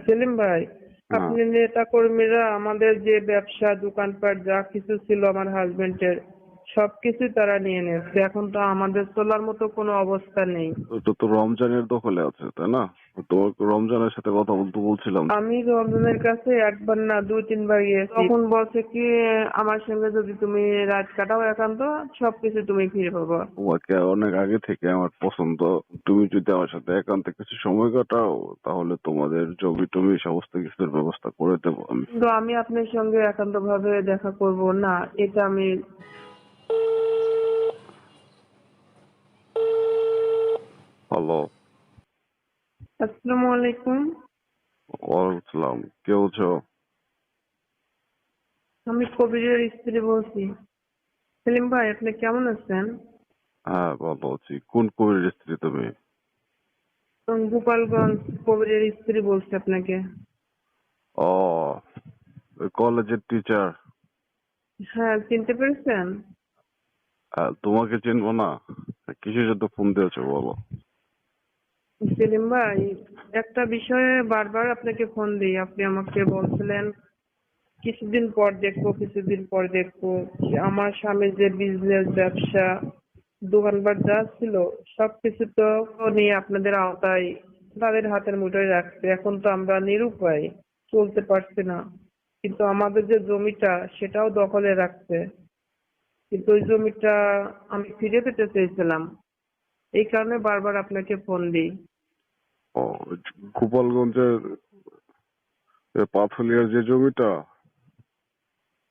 সেলিম ভাই আপনি নেতা কর্মীরা আমাদের যে ব্যবসা দোকানপাট যা কিছু ছিল আমার হাজবেন্ডের সবকিছু তারা নিয়ে নিয়েছে। এখন তো আমাদের চলার মতো কোনো অবস্থা নেই। ওটা তো রমজানের দখলে আছে তাই না? তোমাকে রমজানের সাথে কথা বলতে বলছিলাম। আমি রমজানের কাছে একবার না দুই তিনবার গিয়েছি। তখন বলছে কি আমার সঙ্গে যদি তুমি রাত কাটাও একান্ত সবকিছু তুমি ফিরে পাবো। তোমাকে অনেক আগে থেকে আমার পছন্দ। তুমি যদি আমার সাথে একান্তে কিছু সময় কাটাও তাহলে তোমাদের জমি টমি সমস্ত কিছুর ব্যবস্থা করে দেবো আমি। কিন্তু আমি আপনার সঙ্গে একান্ত ভাবে দেখা করব। না এটা আমি হ্যালো আসসালামু আলাইকুম। ওয়ালাইকুম কে বলছো? আমি কবিরের স্ত্রী বলছি। সেলিম ভাই আপনি কেমন আছেন? হ্যাঁ ভালো আছি। কোন কবির স্ত্রী তুমি? গোপালগঞ্জ কবিরের স্ত্রী বলছি আপনাকে। ও কলেজের টিচার হ্যাঁ চিনতে পেরেছেন? তোমাকে চিনবো না? কিসের জন্য ফোন দিয়েছ, বলো? সেলিম ভাই একটা বিষয়ে বারবার আপনাকে ফোন দিই। আপনি আমাকে বলছিলেন, কিছুদিন পর দেখব, কিছুদিন পর দেখব। আমার স্বামীর যে বিজনেস ব্যবসা, দোকানপাট যা ছিল, সবকিছু তো নিয়ে আপনাদের আওতায়, তাদের হাতের মুঠোয় রাখছে। এখন তো আমরা নিরুপায় চলতে পারছি না। কিন্তু আমাদের যে জমিটা, সেটাও দখলে রাখছে। কিন্তু ওই জমিটা আমি ফিরে পেতে চেয়েছিলাম। এই কারণে বারবার আপনাকে ফোন দিই। ও গোপালগঞ্জের পাথলিয়ার যে জমিটা?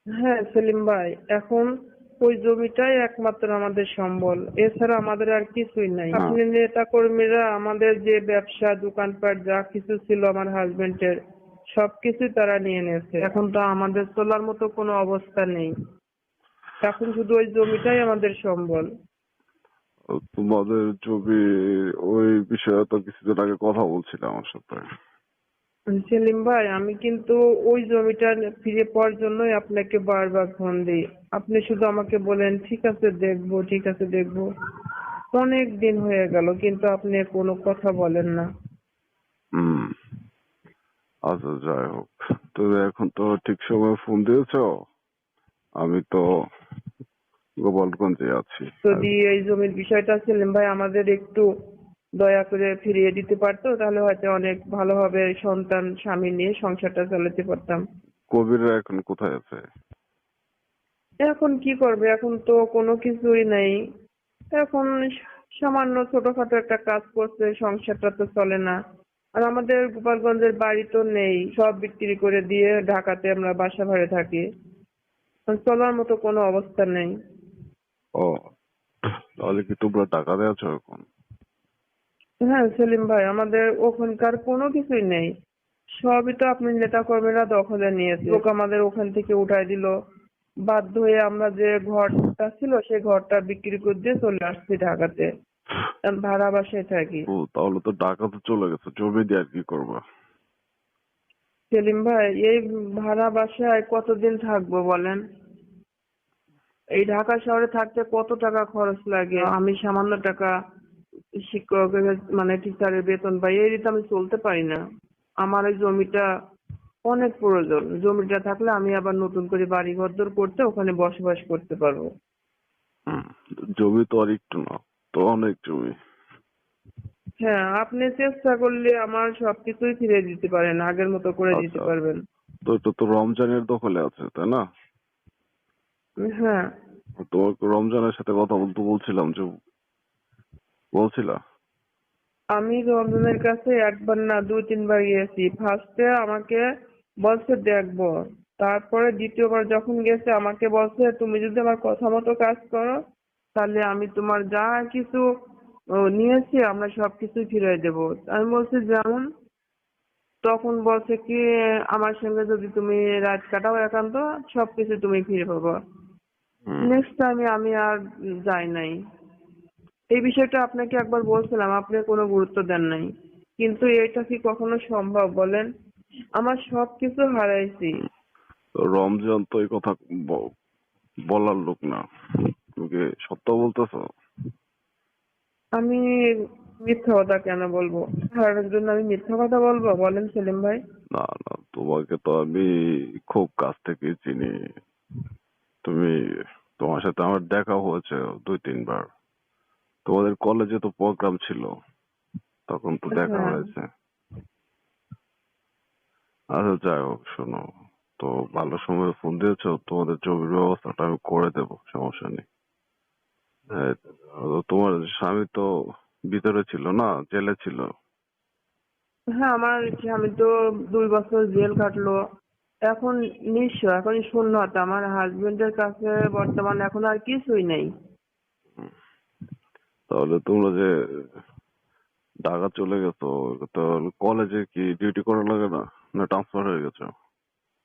হ্যাঁ সেলিম ভাই এখন ওই জমিটাই একমাত্র আমাদের সম্বল। এছাড়া আমাদের আর কিছুই নাই। হ্যাঁ। আপনি নেতা কর্মীরা আমাদের যে ব্যবসা দোকানপাট যা কিছু ছিল আমার হাজবেন্ডের সবকিছু তারা নিয়ে নিয়েছে। এখন তো আমাদের চলার মতো কোনো অবস্থা নেই। এখন শুধু ওই জমিটাই আমাদের সম্বল। তোমাদের জমি ওই বিষয়ে তো কিছুদিন আগে কথা বলছিল আমার সাথে। সেলিম ভাই আমি কিন্তু ওই জমিটা ফিরে পাওয়ার জন্যই আপনাকে বারবার ফোন দিই। আপনি শুধু আমাকে বলেন ঠিক আছে দেখব ঠিক আছে দেখব। অনেক দিন হয়ে গেল কিন্তু আপনি কোনো কথা বলেন না। হুম। আচ্ছা যাই হোক। তুমি এখন তো ঠিক সময় ফোন দিয়েছ। আমি তো গোপালগঞ্জে আছি। যদি এই জমির বিষয়টা সেলিম ভাই আমাদের একটু দয়া করে ফিরিয়ে দিতে পারতো তাহলে হয়তো অনেক ভালোভাবে সন্তান স্বামী নিয়ে সংসারটা চালাতে পারতাম। কবিরা এখন কোথায় আছে? এখন কি করবে? এখন তো কোনো কিছুই নেই। এখন সামান্য ছোটখাটো একটা কাজ করছে সংসারটা তো চলে না। আর আমাদের গোপালগঞ্জের বাড়ি তো নেই সব বিক্রি করে দিয়ে ঢাকাতে আমরা বাসা ভাড়ে থাকি। চলার মতো কোনো অবস্থা নেই। ও তাহলে কি তোমরা টাকা দিয়েছ এখন? হ্যাঁ সেলিম ভাই আমাদের ওখানকার কোনো কিছুই নেই। সবই তো আপনি নেতা কর্মীরা দখলে নিয়েছে। লোক আমাদের ওখান থেকে উঠাই দিল। বাধ্য হয়ে আমরা যে ঘরটা ছিল সেই ঘরটা বিক্রি করে দিয়ে চলে আসছি ঢাকাতে। এখন ভাড়া বাসায় থাকি। ও তাহলে তো টাকা তো চলে গেছে। জমি দিয়ে আর কি করবা? সেলিম ভাই এই ভাড়া বাসায় কতদিন থাকব বলেন? এই ঢাকা শহরে থাকতে কত টাকা খরচ লাগে? আমি সামান্য টাকা শিক্ষকের মানে টিচারের বেতন পাই এই রীতি আমি চলতে পারি না। আমার এই জমিটা অনেক প্রয়োজন। জমিটা থাকলে আমি আবার নতুন করে বাড়ি ঘরদোর করতে ওখানে বসবাস করতে পারব। জমি তো আর একটু না তো অনেক জমি। হ্যাঁ আপনি চেষ্টা করলে আমার সবকিছুই ফিরে দিতে পারেন আগের মতো করে দিতে আচ্ছা। পারবেন। তো তো রমজানের দখলে আছে তাই না? হ্যাঁ। তোমাকে রমজানের সাথে কথা বলতে বলছিলাম যে বলছিলা। আমি রমজানের কাছে একবার না দুই তিনবার গিয়েছি। ফার্স্টে আমাকে বলছে দেখব। তারপরে দ্বিতীয়বার যখন গেছে আমাকে বলছে তুমি যদি আমার কথা মতো কাজ করো তাহলে আমি তোমার যা কিছু নিয়েছি আমরা সবকিছু ফিরিয়ে দেবো। আমি বলছি যেমন? তখন বলছে কি আমার সঙ্গে যদি তুমি রাত কাটাও একান্ত সবকিছু তুমি ফিরে পাবো। নেক্সট টাইমে আমি আর যাই নাই। এই বিষয়টা আপনাকে একবার বলছিলাম আপনি কোনো গুরুত্ব দেন নাই। কিন্তু এটা কি কখনো সম্ভব বলেন? আমার সবকিছু হারাইছি। তো রমজান তো এই কথা বলার লোক না। তুমি সত্য বলতেছো? আমি মিথ্যা কথা কেন বলব? হারানোর জন্য আমি মিথ্যা কথা বলব? বলেন সেলিম ভাই। না না তোমাকে তো আমি খুব কাছ থেকে চিনি। তুমি তোমার সাথে আমার দেখা হয়েছে দুই তিনবার। তোমাদের কলেজে তো প্রোগ্রাম ছিল। তখন তো দেখা হ্যাঁ। হয়েছে। আচ্ছা যাই হোক শোনো। তো ভালো সময় ফোন দিয়েছ তোমাদের জমির ব্যবস্থাটা আমি করে দেবো সমস্যা নেই। হ্যাঁ, তোমার স্বামী তো ভিতরে ছিল না জেলে ছিল? হ্যাঁ আমার স্বামী তো দুই বছর জেল কাটলো। এখন নিঃস্ব এখন শূন্যতা আমার হাজবেন্ডের কাছে বর্তমানে এখন আর কিছুই নেই। তাহলে তোমরা যে ঢাকা চলে গেছো তো কলেজে কি ডিউটি করা লাগে না? না ট্রান্সফার হয়ে গেছো?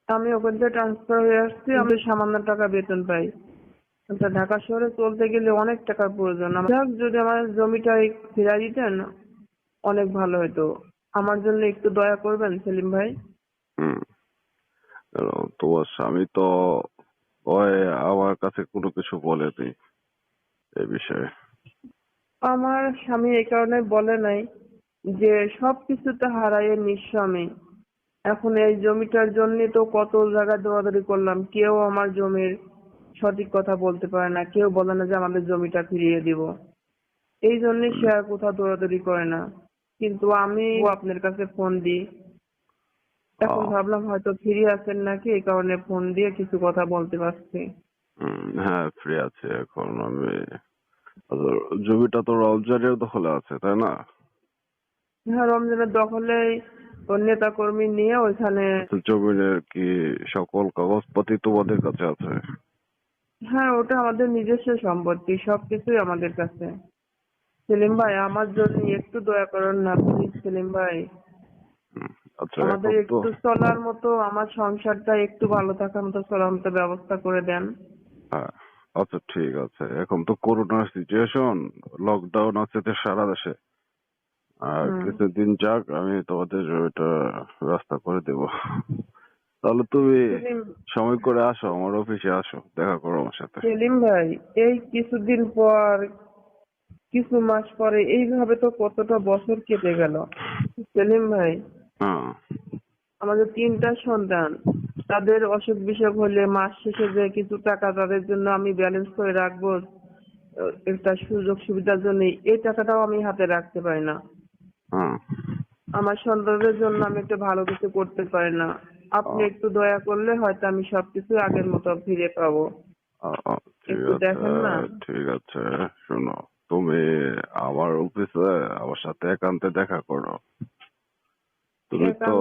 আমি ওখান থেকে ট্রান্সফার হয়ে আসছি আমি সামান্য টাকা বেতন পাই। তা ঢাকা শহরে চলতে গেলে অনেক টাকার প্রয়োজন। যাক, যদি আমার জমিটা ফিরাই দিতেন অনেক ভালো হতো। আমার জন্য একটু দয়া করবেন সেলিম ভাই। হুম। তোমার স্বামী তো ওই আমার কাছে কোনো কিছু বলেনি এই বিষয়ে। আমার স্বামী এই কারণে বলে নাই যে সবকিছু তো হারাইয়ে নিঃস্ব আমি এখন এই জমিটার জন্য তো কত জায়গা দৌড়াদৌড়ি করলাম। কেউ আমার জমির সঠিক কথা বলতে পারে না, কেউ বলে না যে আমাদের জমিটা ফিরিয়ে দিব। এই জন্যই সে আর কোথাও দৌড়াদৌড়ি করে না। কিন্তু আমি আপনার কাছে ফোন দিই। এখন ভাবলাম হয়তো ফ্রি আছেন নাকি এই কারণে ফোন দিয়ে কিছু কথা বলতে পারছি। হ্যাঁ ফ্রি আছে এখন। আমি আচ্ছা, জমিটা তো রমজানের দখলে আছে তাই না? হ্যাঁ রমজানের দখলে নেতা কর্মী নিয়ে ওইখানে তো জমিনের কি সকল কাগজপাতি তোমাদের কাছে আছে? হ্যাঁ ওটা আমাদের নিজস্ব সম্পত্তি সবকিছুই আমাদের কাছে। সেলিম ভাই আমার জন্য একটু দয়া করুন না প্লিজ সেলিম ভাই। আচ্ছা আমাদের একটু চলার মতো আমার সংসারটা একটু ভালো থাকার মতো চলার মতো ব্যবস্থা করে দেন। হ্যাঁ আচ্ছা ঠিক আছে। এখন তো করোনার সিচুয়েশন লকডাউন আছে তো সারা দেশে। আর কিছুদিন যাক আমি তোমাদের ওইটা ব্যবস্থা করে দেব। তাহলে তুমি সময় করে আসো আমার অফিসে আসো দেখা করো আমার সাথে। সেলিম ভাই এই কিছুদিন পর কিছু মাস পরে এইভাবে তো কতটা বছর কেটে গেল। সেলিম ভাই আমাদের তিনটা সন্তান। তাদের অসুখ বিসুখ হলে মাস শেষে যে কিছু টাকা তাদের জন্য আমি ব্যালেন্স করে রাখব একটা সুযোগ সুবিধার জন্য এই টাকাটাও আমি হাতে রাখতে পারি না। হ্যাঁ। আমার সন্তানদের জন্য আমি একটু ভালো কিছু করতে পারি না। আপনি একটু দয়া করলে হয়তো আমি সবকিছু আগের মতো ফিরে পাবো। ঠিক আছে শোনো তুমি আমার অফিসে আমার সাথে একান্তে দেখা করো। তুমি তো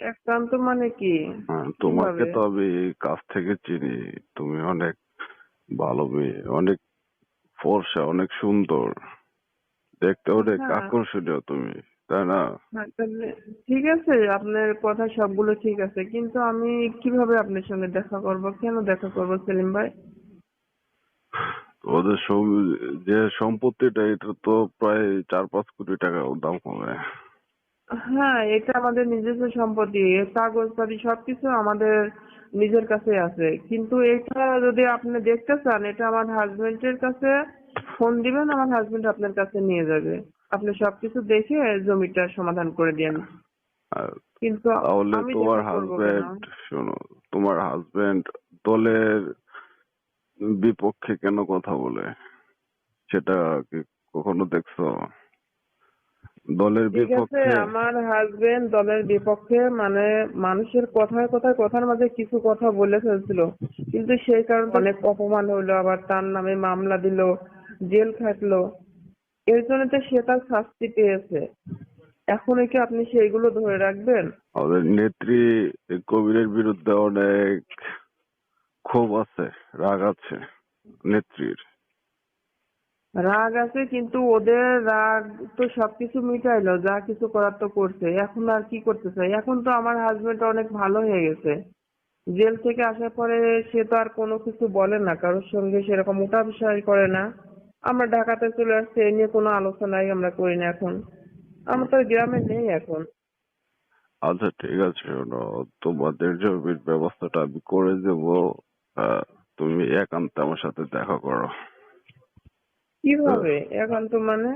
একান্ত মানে কি? হ্যাঁ, তোমাকে তো আমি কাছ থেকে চিনি। তুমি অনেক ভালো মেয়ে অনেক ফর্সা অনেক সুন্দর। দেখতে অনেক হ্যাঁ। আকর্ষণীয় তুমি তাই না? হ্যাঁ, ঠিক আছে আপনার কথা সবগুলো ঠিক আছে। কিন্তু আমি কীভাবে আপনার সঙ্গে দেখা করব? কেন দেখা করব সেলিম ভাই? ওদের যে সম্পত্তিটা এটা তো প্রায় চার পাঁচ কোটি টাকা দাম হবে। হ্যাঁ এটা আমাদের নিজস্ব সম্পত্তি কাগজপাতি সবকিছু আমাদের নিজের কাছে আছে। কিন্তু এটা যদি আপনি দেখতে চান এটা আমার হাজবেন্ডের কাছে ফোন দিবেন আমার হাজবেন্ড আপনার কাছে নিয়ে যাবে। আপনি সবকিছু দেখে জমিটার সমাধান করে দেন। কিন্তু তাহলে তোমার হাজবেন্ড শোনো তোমার হাজবেন্ড দলের বিপক্ষে কেন কথা বলে? সেটা কি কখনো দেখছ? দলের বিপক্ষে? আমার হাজবেন্ড দলের বিপক্ষে মানে মানুষের কথায় কথায় কথার মাঝে কিছু কথা বলে ফেলছিল। কিন্তু সেই কারণে অনেক অপমান হইল আবার তার নামে মামলা দিল জেল খাটলো। এর জন্য তো সে তার শাস্তি পেয়েছে। এখন কি আপনি সেইগুলো ধরে রাখবেন? আমাদের নেত্রী কবিরের বিরুদ্ধে অনেক ক্ষোভ আছে রাগ আছে নেত্রীর। রাগ আছে, কিন্তু ওদের রাগ তো সবকিছু মিটাইলো, যা কিছু করার তো করছে। এখন আর কি করতে চাই এখন তো আমার হাজবেন্ড অনেক ভালো হয়ে গেছে। জেল থেকে আসার পরে সে তো আর কোনো কিছু বলে না, কারোর সঙ্গে সেরকম উঠা বিষয় করে না। আমরা ঢাকাতে চলে আসছি, এ নিয়ে কোনো আলোচনাই আমরা করি না এখন। আমরা তো গ্রামে নেই এখন। আচ্ছা ঠিক আছে, শোনো, তোমাদের জমির ব্যবস্থাটা আমি করে দেবো। তুমি একান্তে আমার সাথে দেখা করো। কীভাবে? এখন তো মানে?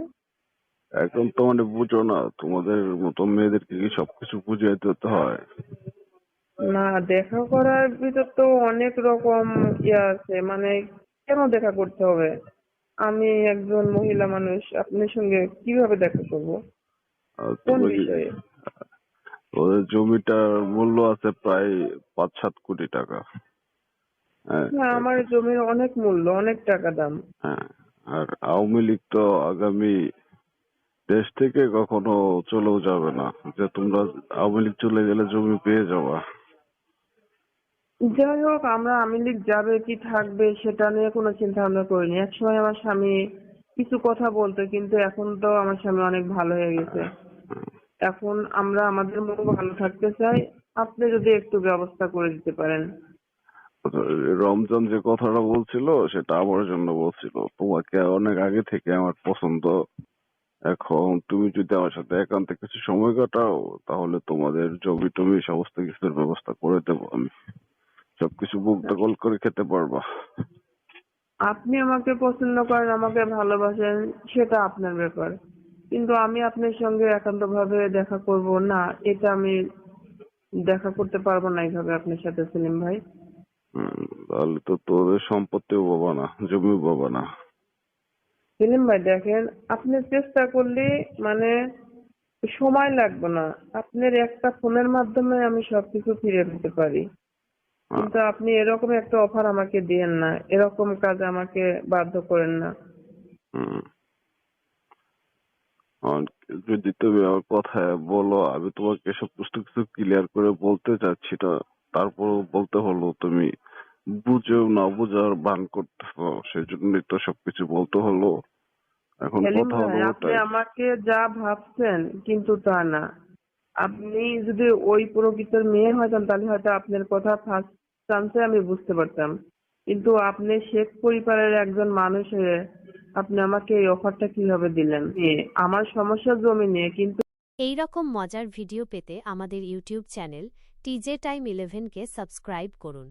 এখন তো মানে বুঝো না তোমাদের মতো মেয়েদেরকে কি সবকিছু বুঝিয়ে দিতে হয়? না দেখা করার ভিতর তো অনেক রকম ইয়ে আছে মানে কেন দেখা করতে হবে? আমি একজন মহিলা মানুষ আপনার সঙ্গে কীভাবে দেখা করব? কোন বিষয়ে? ওদের জমিটার মূল্য আছে প্রায় পাঁচ সাত কোটি টাকা। হ্যাঁ হ্যাঁ আমার জমির অনেক মূল্য অনেক টাকা দাম। হ্যাঁ আর আওয়ামী লীগ তো আগামী দেশ থেকে কখনো চলেও যাবে না, যে তোমরা আওয়ামী লীগ চলে গেলে জমি পেয়ে যাবা। যাই হোক, আমরা আওয়ামী লীগ যাবে, কি থাকবে সেটা নিয়ে কোনো চিন্তা ভাবনা করিনি। একসময় আমার স্বামী কিছু কথা বলতো, কিন্তু এখন তো আমার স্বামী অনেক ভালো হয়ে গেছে। এখন আমরা, আমাদের মতো ভালো থাকতে চাই, আপনি যদি একটু ব্যবস্থা করে দিতে পারেন। রমজান যে কথাটা বলছিল, সেটা আমার জন্য বলছিল, তোমাকে অনেক আগে থেকে আমার পছন্দ। এখন তুমি যদি আমার সাথে একান্তে কিছু সময় কাটাও, তাহলে তোমাদের জমি টমি সমস্ত কিছুর ব্যবস্থা করে দেবো আমি। সবকিছু বুক দখল করে খেতে পারবা। আপনি আমাকে পছন্দ করেন, আমাকে ভালোবাসেন, সেটা আপনার ব্যাপার। কিন্তু আমি আপনার সঙ্গে একান্ত ভাবে দেখা করব না, এটা আমি দেখা করতে পারব না এইভাবে আপনার সাথে, সেলিম ভাই। তাহলে তো তোদের সম্পত্তিও পাবা না জমিও পাবা না। সেলিম ভাই দেখেন আপনি চেষ্টা করলে মানে সময় লাগবে না। আপনার একটা ফোনের মাধ্যমে আমি সবকিছু ফিরে পেতে পারি। কিন্তু আপনি এরকম একটা অফার আমাকে দিয়েন না এরকম কাজ আমাকে বাধ্য করেন না। যদি তুমি আমার কথায় বলো আমি তোমাকে সব কিছু কিছু ক্লিয়ার করে বলতে চাচ্ছি না তারপরও বলতে হলো তুমি বুঝেও না বুঝার ভান করতেছো সেই জন্যই তো সবকিছু বলতে হলো। এখন কথা হলো আপনি আমাকে যা ভাবছেন কিন্তু তা না। আপনি যদি ওই প্রকৃতির মেয়ে হইতেন তাহলে হয়তো আপনার কথা ফার্স্ট চান্সে আমি বুঝতে পারতাম। কিন্তু আপনি শেখ পরিবারের একজন মানুষ হয়ে আপনি আমাকে এই অফারটা কীভাবে দিলেন? আমার সমস্যা জমি নিয়ে কিন্তু এই রকম মজার ভিডিও পেতে আমাদের ইউটিউব চ্যানেল টিজে টাইম ইলেভেনকে সাবস্ক্রাইব করুন